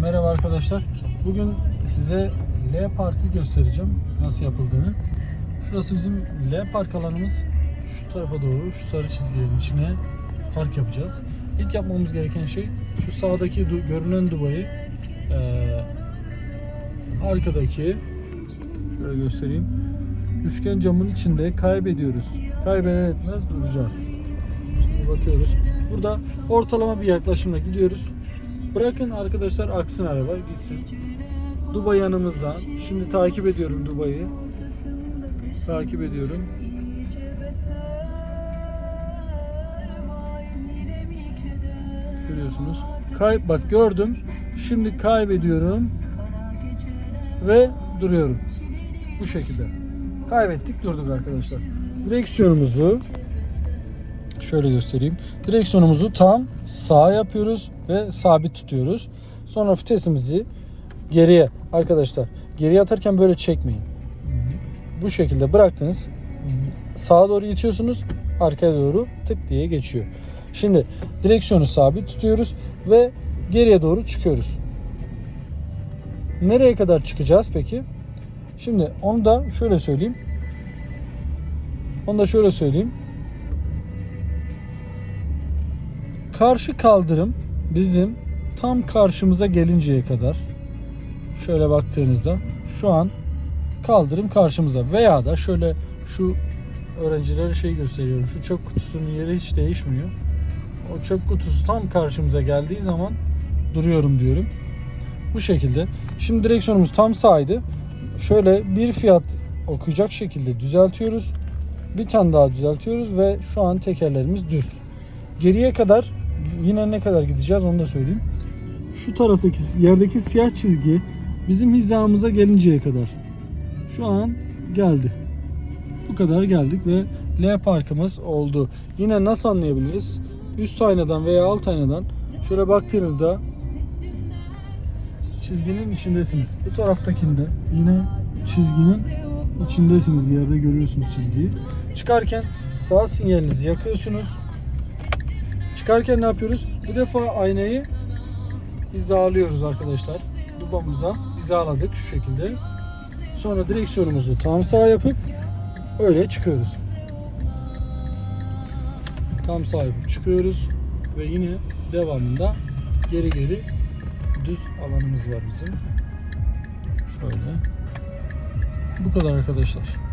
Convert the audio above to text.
Merhaba arkadaşlar. Bugün size L Park'ı göstereceğim. Nasıl yapıldığını. Şurası bizim L Park alanımız. Şu tarafa doğru şu sarı çizgilerin içine park yapacağız. İlk yapmamız gereken şey şu sağdaki du- görünen dubayı eee, arkadaki şöyle göstereyim. Üçgen camın içinde kaybediyoruz. Kaybeder etmez duracağız. Şimdi bakıyoruz. Burada ortalama bir yaklaşımla gidiyoruz. Bırakın arkadaşlar aksın araba gitsin. Dubai yanımızda. Şimdi takip ediyorum Dubai'yi. Takip ediyorum. Görüyorsunuz. Kay bak gördüm. Şimdi kaybediyorum ve duruyorum. Bu şekilde. Kaybettik durduk arkadaşlar. Direksiyonumuzu şöyle göstereyim. Direksiyonumuzu tam sağa yapıyoruz ve sabit tutuyoruz. Sonra vitesimizi geriye arkadaşlar geriye atarken böyle çekmeyin. Bu şekilde bıraktınız. Sağa doğru itiyorsunuz. Arkaya doğru tık diye geçiyor. Şimdi direksiyonu sabit tutuyoruz ve geriye doğru çıkıyoruz. Nereye kadar çıkacağız peki? Şimdi onu da şöyle söyleyeyim. Onu da şöyle söyleyeyim. Karşı kaldırım bizim tam karşımıza gelinceye kadar şöyle baktığınızda şu an kaldırım karşımıza veya da şöyle şu öğrencilere şey gösteriyorum. Şu çöp kutusunun yeri hiç değişmiyor. O çöp kutusu tam karşımıza geldiği zaman duruyorum diyorum. Bu şekilde. Şimdi direksiyonumuz tam sağydı. Şöyle bir fiyat okuyacak şekilde düzeltiyoruz. Bir tane daha düzeltiyoruz ve şu an tekerlerimiz düz. Geriye kadar yine ne kadar gideceğiz onu da söyleyeyim. Şu taraftaki yerdeki siyah çizgi bizim hizamıza gelinceye kadar. Şu an geldi. Bu kadar geldik ve L parkımız oldu. Yine nasıl anlayabiliriz? Üst aynadan veya alt aynadan şöyle baktığınızda çizginin içindesiniz. Bu taraftakinde yine çizginin içindesiniz. Yerde görüyorsunuz çizgiyi. Çıkarken sağ sinyalinizi yakıyorsunuz. Çıkarken ne yapıyoruz? Bu defa aynayı hizalıyoruz arkadaşlar. Dubamıza hizaladık şu şekilde. Sonra direksiyonumuzu tam sağ yapıp öyle çıkıyoruz. Tam sağ yapıp çıkıyoruz ve yine devamında geri geri düz alanımız var bizim. Şöyle. Bu kadar arkadaşlar.